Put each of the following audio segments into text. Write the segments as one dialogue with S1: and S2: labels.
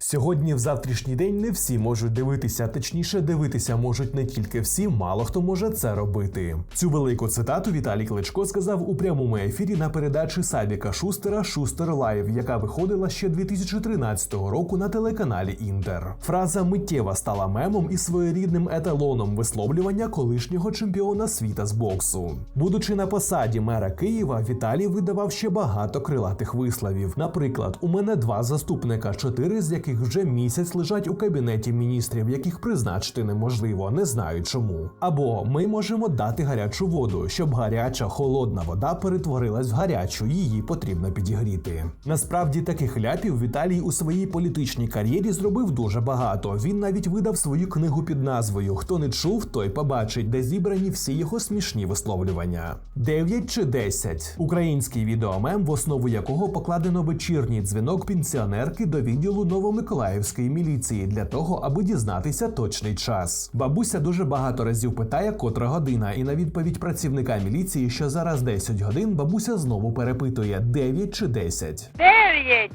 S1: Сьогодні, в завтрашній день, не всі можуть дивитися, точніше, дивитися можуть не тільки всі, мало хто може це робити. Цю велику цитату Віталій Кличко сказав у прямому ефірі на передачі Савіка Шустера Шустер Лайв, яка виходила ще 2013 року на телеканалі Інтер. Фраза миттєво стала мемом і своєрідним еталоном висловлювання колишнього чемпіона світа з боксу. Будучи на посаді мера Києва, Віталій видавав ще багато крилатих висловів. Наприклад, у мене два заступника, чотири з яких вже місяць лежать у кабінеті міністрів, яких призначити неможливо, не знаю чому. Або ми можемо дати гарячу воду, щоб гаряча холодна вода перетворилась в гарячу, її потрібно підігріти. Насправді таких ляпів Віталій у своїй політичній кар'єрі зробив дуже багато. Він навіть видав свою книгу під назвою Хто не чув, той побачить, де зібрані всі його смішні висловлювання. 9 чи 10. Український відеомем, в основу якого покладено вечірній дзвінок пенсіонерки до відділу Новомиколаївської міліції для того, аби дізнатися точний час. Бабуся дуже багато разів питає, котра година, і на відповідь працівника міліції, що зараз 10 годин, бабуся знову перепитує 9 чи 10.
S2: Дев'ять!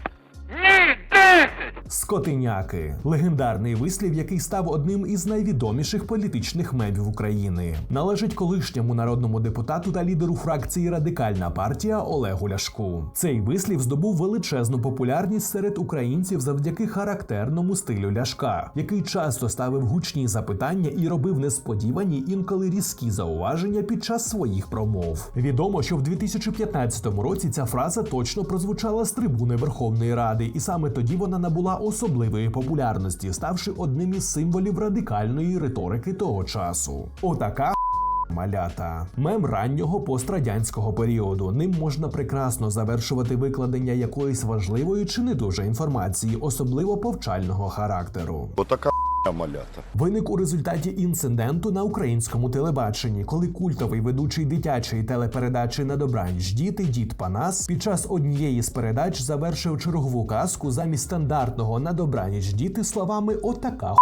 S2: Ні, десять!
S1: Скотиняки легендарний вислів, який став одним із найвідоміших політичних мемів України, належить колишньому народному депутату та лідеру фракції Радикальна партія Олегу Ляшку. Цей вислів здобув величезну популярність серед українців завдяки характерному стилю Ляшка, який часто ставив гучні запитання і робив несподівані інколи різкі зауваження під час своїх промов. Відомо, що в 2015 році ця фраза точно прозвучала з трибуни Верховної Ради, і саме тоді вона набула особливої популярності, ставши одним із символів радикальної риторики того часу. Отака Малята мем раннього пострадянського періоду. Ним можна прекрасно завершувати викладення якоїсь важливої чи не дуже інформації, особливо повчального характеру.
S3: Отака малята.
S1: Виник у результаті інциденту на українському телебаченні, коли культовий ведучий дитячої телепередачі на добранч діти дід Панас під час однієї з передач завершив чергову казку замість стандартного на добраніч діти словами Отака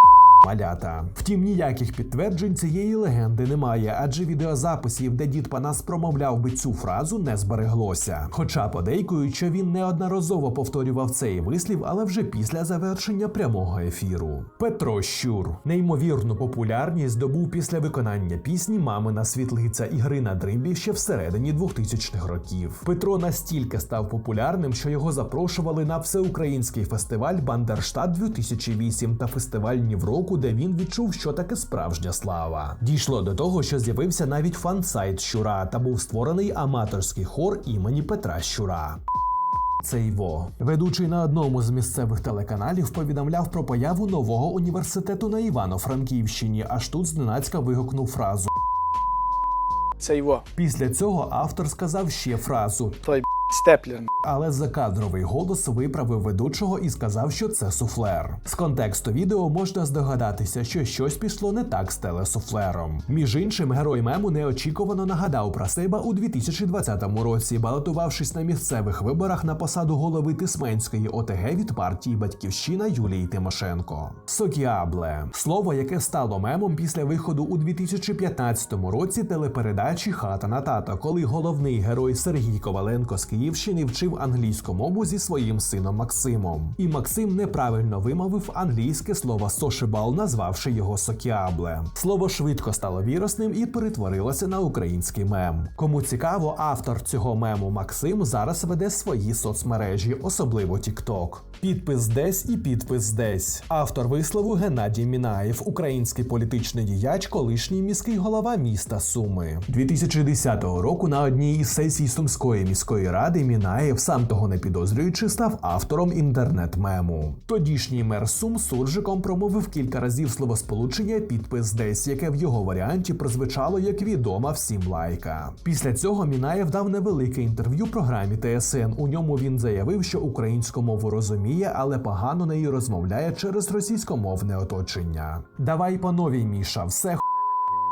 S1: Малята. Втім, ніяких підтверджень цієї легенди немає, адже відеозаписів, де дід Панас промовляв би цю фразу, не збереглося. Хоча подейкують, що він неодноразово повторював цей вислів, але вже після завершення прямого ефіру. Петро Щур неймовірну популярність здобув після виконання пісні Мамина світлиця і гри на дримбі ще всередині 2000-х років. Петро настільки став популярним, що його запрошували на всеукраїнський фестиваль Бандерштат 2008 та фестиваль Нівроку, де він відчув, що таке справжня слава. Дійшло до того, що з'явився навіть фан-сайт Щура та був створений аматорський хор імені Петра Щура. Це Іво. Ведучий на одному з місцевих телеканалів повідомляв про появу нового університету на Івано-Франківщині, аж тут зненацька вигукнув фразу.
S4: Це його.
S1: Після цього автор сказав ще фразу,
S4: Той степлер.
S1: але закадровий голос виправив ведучого і сказав, що це суфлер. З контексту відео можна здогадатися, що щось пішло не так з телесуфлером. Між іншим, герой мему неочікувано нагадав про себе у 2020 році, балотувавшись на місцевих виборах на посаду голови Тисменської ОТГ від партії Батьківщина Юлії Тимошенко. Сокіабле слово, яке стало мемом після виходу у 2015 році телепередачі Хата на тата, коли головний герой Сергій Коваленко з Київщини вчив англійську мову зі своїм сином Максимом. І Максим неправильно вимовив англійське слово сошибал, назвавши його сокіабле. Слово швидко стало вірусним і перетворилося на український мем. Кому цікаво, автор цього мему Максим зараз веде свої соцмережі, особливо TikTok. Підпис десь і підпис десь. Автор вислову Геннадій Мінаєв, український політичний діяч, колишній міський голова міста Суми. 2010 року на одній із сесій Сумської міської ради Мінаєв, сам того не підозрюючи, став автором інтернет-мему. Тодішній мер Сум суржиком промовив кілька разів словосполучення підпис десь, яке в його варіанті прозвучало як відома всім лайка. Після цього Мінаєв дав невелике інтерв'ю програмі ТСН. У ньому він заявив, що українську мову розуміє, але погано нею розмовляє через російськомовне оточення. Давай по новій, Міша, все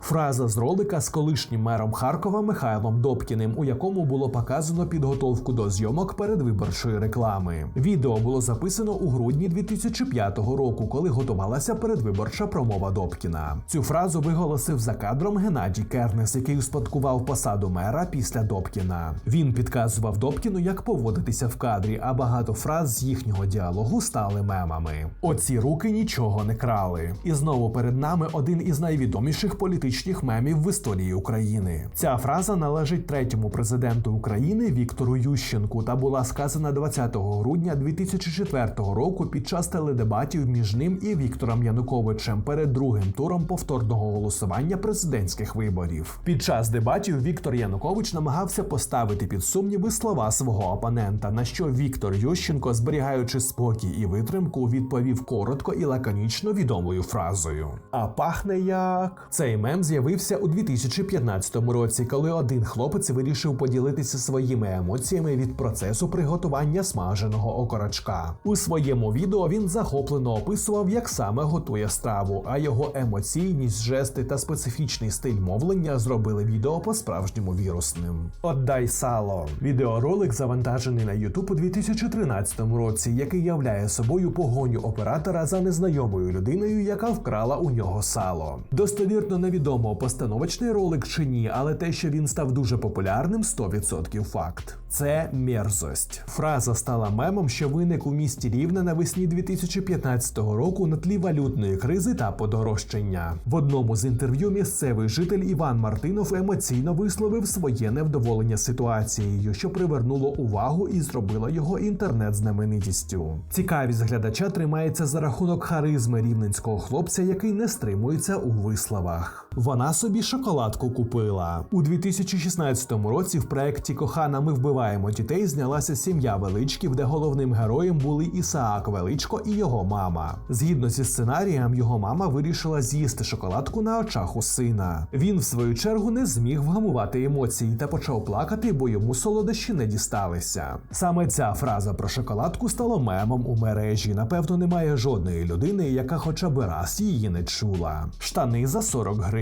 S1: Фраза з ролика з колишнім мером Харкова Михайлом Добкіним, у якому було показано підготовку до зйомок передвиборчої реклами. Відео було записано у грудні 2005 року, коли готувалася передвиборча промова Добкіна. Цю фразу виголосив за кадром Геннадій Кернес, який успадкував посаду мера після Добкіна. Він підказував Добкіну, як поводитися в кадрі, а багато фраз з їхнього діалогу стали мемами. Оці руки нічого не крали. І знову перед нами один із найвідоміших політичних мемів в історії України. Ця фраза належить третьому президенту України Віктору Ющенку та була сказана 20 грудня 2004 року під час теледебатів між ним і Віктором Януковичем перед другим туром повторного голосування президентських виборів. Під час дебатів Віктор Янукович намагався поставити під сумніви слова свого опонента, на що Віктор Ющенко, зберігаючи спокій і витримку, відповів коротко і лаконічно відомою фразою: А пахне як цей мем з'явився у 2015 році, коли один хлопець вирішив поділитися своїми емоціями від процесу приготування смаженого окорочка. У своєму відео він захоплено описував, як саме готує страву, а його емоційність, жести та специфічний стиль мовлення зробили відео по-справжньому вірусним. Отдай сало. Відеоролик завантажений на YouTube у 2013 році, який являє собою погоню оператора за незнайомою людиною, яка вкрала у нього сало. Достовірно невідомо, постановочний ролик чи ні, але те, що він став дуже популярним, 100% факт. Це мерзость. Фраза стала мемом, що виник у місті Рівне навесні 2015 року на тлі валютної кризи та подорожчання. В одному з інтерв'ю місцевий житель Іван Мартинов емоційно висловив своє невдоволення ситуацією, що привернуло увагу і зробило його інтернет-знаменитістю. Цікавість глядача тримається за рахунок харизми рівненського хлопця, який не стримується у висловах. Вона собі шоколадку купила у 2016 році. В проєкті Кохана ми вбиваємо дітей знялася сім'я величків, де головним героєм були Ісаак Величко і його мама. Згідно зі сценарієм, його мама вирішила з'їсти шоколадку на очах у сина. Він, в свою чергу, не зміг вгамувати емоції та почав плакати, бо йому солодощі не дісталися. Саме ця фраза про шоколадку стала мемом у мережі. Напевно, немає жодної людини, яка хоча б раз її не чула. Штани за 40 гривень.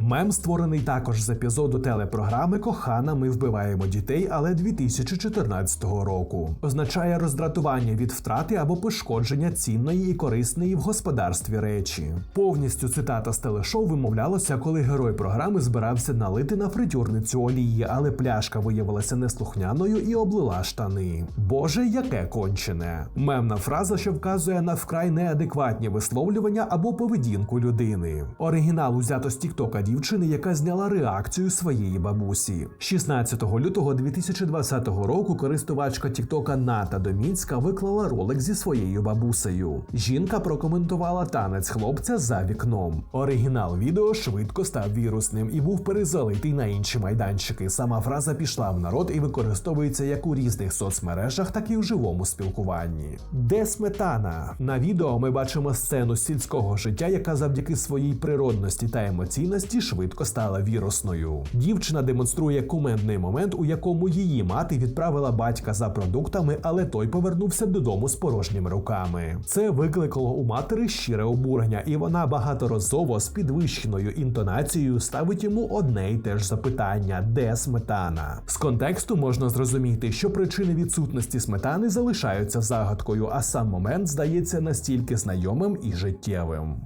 S1: Мем створений також з епізоду телепрограми Кохана. Ми вбиваємо дітей, але 2014 року. Означає роздратування від втрати або пошкодження цінної і корисної в господарстві речі. Повністю цитата з телешоу вимовлялося, коли герой програми збирався налити на фритюрницю олії, але пляшка виявилася неслухняною і облила штани. Боже, яке кончене! Мемна фраза, що вказує на вкрай неадекватні висловлювання або поведінку людини. Оригінал узято з Тіктока дівчини, яка зняла реакцію своєї бабусі. 16 лютого 2020 року користувачка Тіктока Ната Домінська виклала ролик зі своєю бабусею. Жінка прокоментувала танець хлопця за вікном. Оригінал відео швидко став вірусним і був перезалитий на інші майданчики. Сама фраза пішла в народ і використовується як у різних соцмережах, так і в живому спілкуванні. Де сметана? На відео ми бачимо сцену сільського життя, яка завдяки своїй природності та емоційності швидко стала вірусною. Дівчина демонструє кумедний момент, у якому її мати відправила батька за продуктами, але той повернувся додому з порожніми руками. Це викликало у матері щире обурення, і вона багаторазово з підвищеною інтонацією ставить йому одне й те ж запитання: де сметана? З контексту можна зрозуміти, що причини відсутності сметани залишаються загадкою, а сам момент здається настільки знайомим і життєвим.